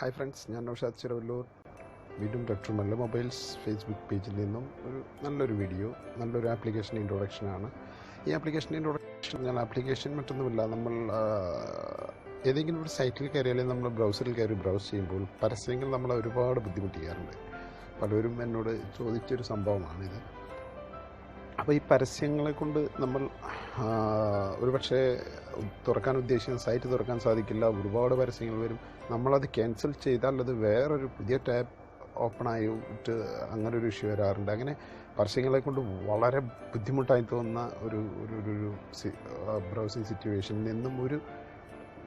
Hi friends ഞാൻ നൗഷാദ് ചിറവല്ലൂർ. വീണ്ടും റെട്രോമല്ല mobiles Facebook പേജിൽ നിന്നും ഒരു നല്ലൊരു വീഡിയോ നല്ലൊരു ആപ്ലിക്കേഷൻ ഇൻട്രൊഡക്ഷനാണ് ഈ ആപ്ലിക്കേഷൻ ഇൻട്രൊഡക്ഷൻ ഞാൻ ആപ്ലിക്കേഷൻ മറ്റൊന്നുമില്ല. നമ്മൾ ഏതെങ്കിലും ഒരു സൈറ്റിൽ കയറിയാലും നമ്മൾ ബ്രൗസറിൽ കയറി ബ്രൗസ് ചെയ്യുമ്പോൾ പരസ്യങ്ങൾ നമ്മളെ ഒരുപാട് ബുദ്ധിമുട്ടിക്കാറുണ്ട്. പലരും എന്നോട് ചോദിച്ചൊരു സംഭവമാണിത്. അപ്പോൾ ഈ പരസ്യങ്ങളെ കൊണ്ട് നമ്മൾ ഒരുപക്ഷെ തുറക്കാൻ ഉദ്ദേശിക്കുന്ന സൈറ്റ് തുറക്കാൻ സാധിക്കില്ല ഒരുപാട് പരസ്യങ്ങൾ വരും. നമ്മളത് ക്യാൻസൽ ചെയ്താൽ അത് വേറൊരു പുതിയ ടാബ് ഓപ്പൺ ആയിട്ട് അങ്ങനെ ഒരു ഇഷ്യൂ വരാറുണ്ട്. അങ്ങനെ പരസ്യങ്ങളെ കൊണ്ട് വളരെ ബുദ്ധിമുട്ടായി തോന്നുന്ന ഒരു ഒരു ഒരു ബ്രൗസിങ് സിറ്റുവേഷനിൽ നിന്നും ഒരു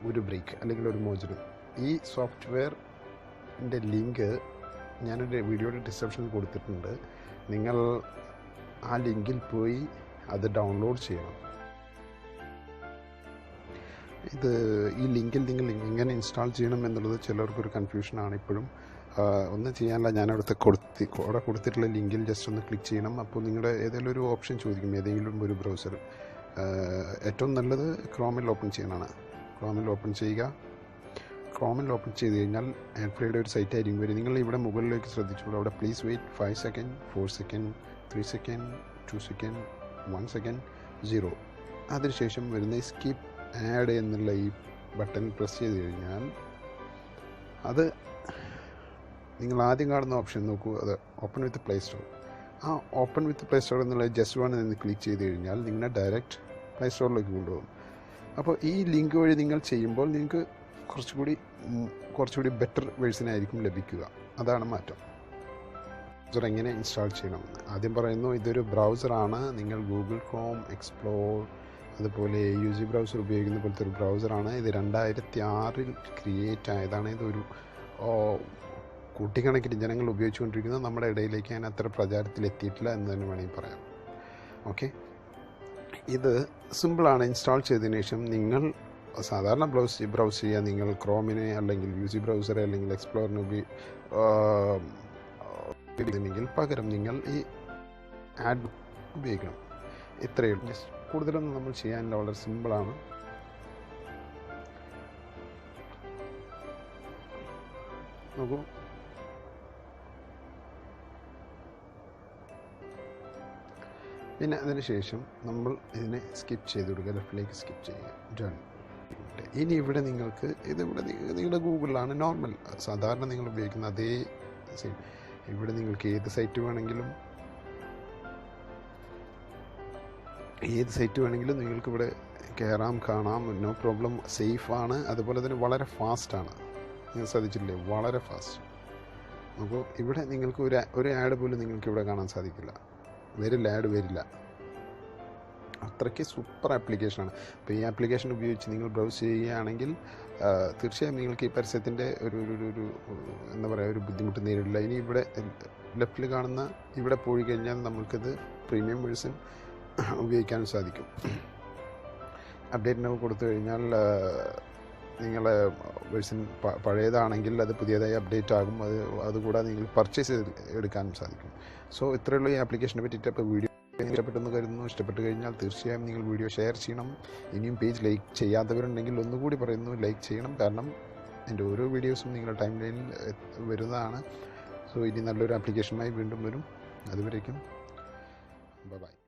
ഒരു ബ്രേക്ക് അല്ലെങ്കിൽ ഒരു മോചനം. ഈ സോഫ്റ്റ്വെയറിന്റെ ലിങ്ക് ഞാനൊരു വീഡിയോയുടെ ഡിസ്ക്രിപ്ഷനിൽ കൊടുത്തിട്ടുണ്ട്. നിങ്ങൾ ആ ലിങ്കിൽ പോയി അത് ഡൗൺലോഡ് ചെയ്യണം. ഇത് ഈ ലിങ്കിൽ നിങ്ങൾ എങ്ങനെ ഇൻസ്റ്റാൾ ചെയ്യണം എന്നുള്ളത് ചിലർക്കൊരു കൺഫ്യൂഷനാണ് ഇപ്പോഴും. ഒന്നും ചെയ്യാനില്ല ഞാൻ അവിടുത്തെ കൊടുത്തി അവിടെ കൊടുത്തിട്ടുള്ള ലിങ്കിൽ ജസ്റ്റ് ഒന്ന് ക്ലിക്ക് ചെയ്യണം. അപ്പോൾ നിങ്ങളുടെ ഏതെങ്കിലും ഒരു ഓപ്ഷൻ ചോദിക്കും ഏതെങ്കിലും ഒരു ബ്രൗസർ ഏറ്റവും നല്ലത് ക്രോമിൽ ഓപ്പൺ ചെയ്യാനാണ് ക്രോമിൽ ഓപ്പൺ ചെയ്യുക. ക്രോമിൽ ഓപ്പൺ ചെയ്ത് കഴിഞ്ഞാൽ ആൻഫ്രയുടെ ഒരു സൈറ്റ് ആയിരിക്കും വരും നിങ്ങൾ ഇവിടെ മുകളിലേക്ക് ശ്രദ്ധിച്ചോളൂ. അവിടെ please wait five second four second three second two second one second zero അതിനുശേഷം വരുന്ന സ്കിപ്പ് ആഡ് എന്നുള്ള ഈ ബട്ടൺ പ്രസ് ചെയ്ത് കഴിഞ്ഞാൽ അത് നിങ്ങൾ ആദ്യം കാണുന്ന ഓപ്ഷൻ നോക്കൂ. അത് ഓപ്പൺ വിത്ത് പ്ലേ സ്റ്റോർ ആ ഓപ്പൺ വിത്ത് പ്ലേ സ്റ്റോർ എന്നുള്ള ജസ്റ്റ് വൺ എന്ന് ക്ലിക്ക് ചെയ്ത് കഴിഞ്ഞാൽ നിങ്ങളെ ഡയറക്റ്റ് പ്ലേ സ്റ്റോറിലേക്ക് കൊണ്ടുപോകും. അപ്പോൾ ഈ ലിങ്ക് വഴി നിങ്ങൾ ചെയ്യുമ്പോൾ നിങ്ങൾക്ക് കുറച്ചുകൂടി കുറച്ചുകൂടി ബെറ്റർ വേഴ്സിനായിരിക്കും ലഭിക്കുക. അതാണ് മാറ്റം. ബ്രൗസർ എങ്ങനെ ഇൻസ്റ്റാൾ ചെയ്യണം? ആദ്യം പറയുന്നു ഇതൊരു ബ്രൗസറാണ് നിങ്ങൾ ഗൂഗിൾ ക്രോം എക്സ്പ്ലോർ അതുപോലെ യു ജി ബ്രൗസർ ഉപയോഗിക്കുന്ന പോലത്തെ ഒരു ബ്രൗസറാണ് ഇത് രണ്ടായിരത്തി ആറിൽ ക്രിയേറ്റ് ആയതാണ്. ഇതൊരു കൂട്ടിക്കണക്കിന് ജനങ്ങൾ ഉപയോഗിച്ചുകൊണ്ടിരിക്കുന്നത് നമ്മുടെ ഇടയിലേക്ക് അതിന് അത്ര പ്രചാരത്തിൽ എത്തിയിട്ടില്ല എന്ന് തന്നെ വേണമെങ്കിൽ പറയാം. ഓക്കെ ഇത് സിമ്പിളാണ് ഇൻസ്റ്റാൾ ചെയ്തതിന് ശേഷം നിങ്ങൾ സാധാരണ ബ്രൗസ് ബ്രൗസ് ചെയ്യുക. നിങ്ങൾ ക്രോമിനെ അല്ലെങ്കിൽ യു സി ബ്രൗസറെ അല്ലെങ്കിൽ എക്സ്പ്ലോറിനെ ഉപയോഗി ഉപയോഗിക്കുന്നെങ്കിൽ പകരം നിങ്ങൾ ഈ ആഡ് ഉപയോഗിക്കണം. ഇത്രയേ കൂടുതലൊന്നും നമ്മൾ ചെയ്യാനില്ല. വളരെ സിമ്പിളാണ് നോക്കൂ. പിന്നെ അതിനുശേഷം നമ്മൾ ഇതിനെ സ്കിപ്പ് ചെയ്ത് കൊടുക്കുക ലെഫ്റ്റിലേക്ക് സ്കിപ്പ് ചെയ്യുക. ഡൺ ഇനി ഇവിടെ നിങ്ങൾക്ക് ഇതിവിടെ നിങ്ങളുടെ ഗൂഗിളിലാണ് നോർമൽ സാധാരണ നിങ്ങൾ ഉപയോഗിക്കുന്ന അതേ സെയിം ഇവിടെ നിങ്ങൾക്ക് ഏത് സൈറ്റ് വേണമെങ്കിലും ഏത് സൈറ്റ് വേണമെങ്കിലും നിങ്ങൾക്ക് ഇവിടെ കയറാം കാണാം. നോ പ്രോബ്ലം സേഫ് ആണ്. അതുപോലെ തന്നെ വളരെ ഫാസ്റ്റാണ് നിങ്ങൾ ശ്രദ്ധിച്ചില്ലേ വളരെ ഫാസ്റ്റ് അപ്പോൾ ഇവിടെ നിങ്ങൾക്ക് ഒരു ഒരു ആഡ് പോലും നിങ്ങൾക്ക് ഇവിടെ കാണാൻ സാധിക്കില്ല. വരില്ല ആഡ് വരില്ല. അത്രയ്ക്ക് സൂപ്പർ ആപ്ലിക്കേഷനാണ് അപ്പോൾ ഈ ആപ്ലിക്കേഷൻ ഉപയോഗിച്ച് നിങ്ങൾ ബ്രൗസ് ചെയ്യുകയാണെങ്കിൽ തീർച്ചയായും നിങ്ങൾക്ക് ഈ പരസ്യത്തിന്റെ ഒരു ഒരു ഒരു- എന്താ പറയുക ഒരു ബുദ്ധിമുട്ട് നേരിടില്ല. ഇനി ഇവിടെ ലെഫ്റ്റിൽ കാണുന്ന ഇവിടെ പോയി കഴിഞ്ഞാൽ നമുക്കിത് പ്രീമിയം വേഴ്സൺ ഉപയോഗിക്കാനും സാധിക്കും. അപ്ഡേറ്റ് നമ്പർ കൊടുത്തു കഴിഞ്ഞാൽ നിങ്ങൾ വേഴ്സൺ പഴയതാണെങ്കിൽ അത് പുതിയതായി അപ്ഡേറ്റ് ആകും. അത് അതുകൂടാതെ നിങ്ങൾ പർച്ചേസ് എടുക്കാനും സാധിക്കും. സോ ഇത്രയുള്ള ഈ ആപ്ലിക്കേഷനെ പറ്റിയിട്ട്. അപ്പോൾ വീഡിയോ ഇഷ്ടപ്പെട്ടെന്ന് കരുതുന്നു. ഇഷ്ടപ്പെട്ട് കഴിഞ്ഞാൽ തീർച്ചയായും നിങ്ങൾ വീഡിയോ ഷെയർ ചെയ്യണം. ഇനിയും പേജ് ലൈക്ക് ചെയ്യാത്തവരുണ്ടെങ്കിൽ ഒന്നുകൂടി പറയുന്നു ലൈക്ക് ചെയ്യണം. കാരണം എന്റെ ഓരോ വീഡിയോസും നിങ്ങളുടെ ടൈം ലൈനിൽ വരുന്നതാണ്. സോ ഇനി നല്ലൊരു ആപ്ലിക്കേഷനുമായി വീണ്ടും വരും. അതുവരേക്കും ബൈ.